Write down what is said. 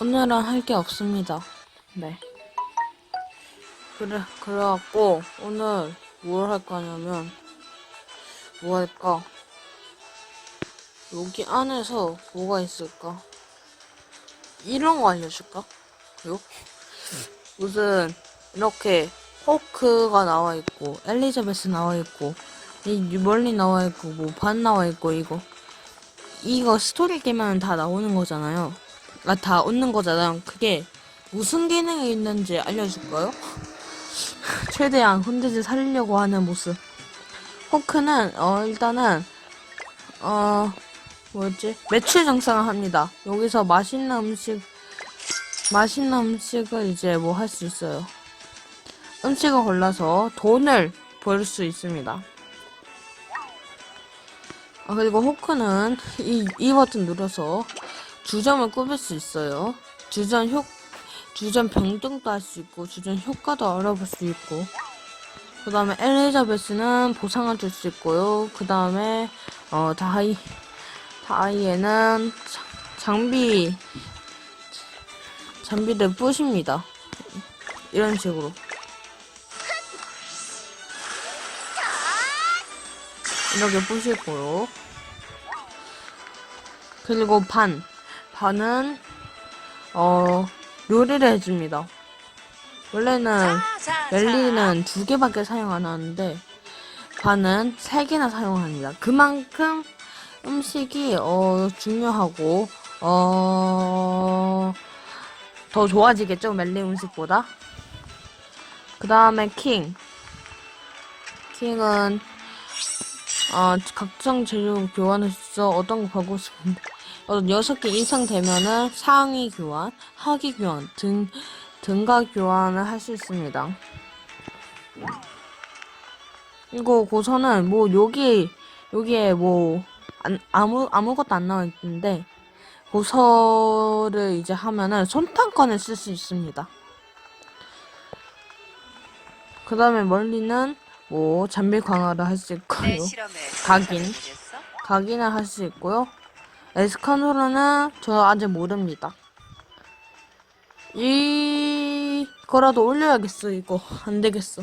오늘은 할 게 없습니다. 네. 그래, 그래갖고, 오늘 뭘 할 거냐면, 뭐 할까? 여기 안에서 뭐가 있을까? 이런 거 알려줄까? 그리고 무슨, 이렇게, 호크가 나와 있고, 엘리자베스 나와 있고, 이 멀리 나와 있고, 뭐, 반 나와 있고, 이거. 이거 스토리 깨면 다 나오는 거잖아요. 아, 다 얻는 거잖아요. 그게 무슨 기능이 있는지 알려줄까요? 최대한 혼자지 살리려고 하는 모습. 호크는, 어, 일단은, 어, 뭐였지? 매출 정상을 합니다. 여기서 맛있는 음식, 맛있는 음식을 이제 뭐 할 수 있어요. 음식을 골라서 돈을 벌 수 있습니다. 아, 그리고 호크는 이, 이 버튼 눌러서 주점을 꾸밀 수 있어요. 주점 효, 주점 병등도 할 수 있고, 주점 효과도 알아볼 수 있고, 그 다음에 엘리자베스는 보상을 줄 수 있고요. 그 다음에, 어, 다이, 다이에는 자- 장비, 장비를 부십니다. 이런 식으로. 이렇게 부시고요. 그리고 반. 반은, 어, 요리를 해줍니다. 원래는 멜리는 두 개밖에 사용 안 하는데, 반은 세 개나 사용합니다. 그만큼 음식이, 어, 중요하고, 어, 더 좋아지겠죠? 멜리 음식보다. 그 다음에 킹. 킹은, 어, 각종 재료 있어. 어떤 거 가고 싶은데. 어, 6개 이상 되면은 상위 교환, 하기 교환, 등, 등가 교환을 할 수 있습니다. 이거 고서는 뭐 여기, 여기에 뭐, 안, 아무, 아무것도 안 나와 있는데, 고서를 이제 하면은 손탄권을 쓸 수 있습니다. 그 다음에 멀리는 뭐, 잠비 강화를 할 수 있고요. 각인. 각인을 할 수 있고요. 에스카노르는 저 아직 모릅니다. 이거라도 올려야겠어 이거 안 되겠어.